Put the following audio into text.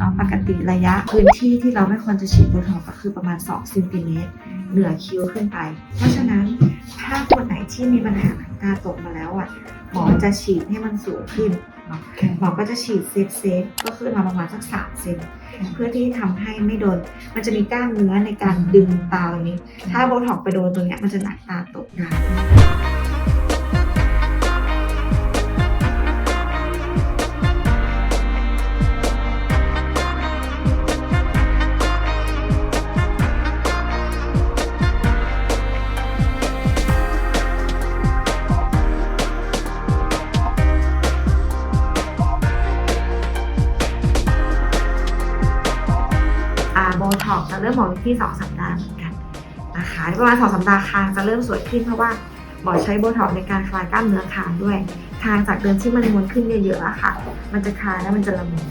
เนาะปกติระยะพื้นที่ที่เราไม่ควรจะฉีดโบท็อกซ์ก็คือประมาณ2เซนติเมตรเหนือคิ้วขึ้นไป เพราะฉะนั้นถ้าคนไหนที่มีปัญหาหนังตาตกมาแล้วอะหมอจะฉีดให้มันสูงขึ้นเนาะหมอก็จะฉีดเซฟเซฟก็คือมาประมาณสักสามเซนเพื่อที่ทำให้ไม่โดน มันจะมีกล้ามเนื้อในการดึงตาตรงนี้ ถ้าโบท็อกซ์ไปโดนตรงเนี้ยมันจะหนักตาตกได้ ท็อกซ์จะเริ่มมองที่ 2 สัปดาห์เหมือนกันนะคะประมาณ 2 สัปดาห์คางจะเริ่มสวยขึ้นเพราะว่าหมอใช้โบท็อกในการคลายกล้ามเนื้อคางด้วย คางจากเดิมที่มันม้วนขึ้นเยอะๆอะค่ะ มันจะคลายแล้วมันจะละมุน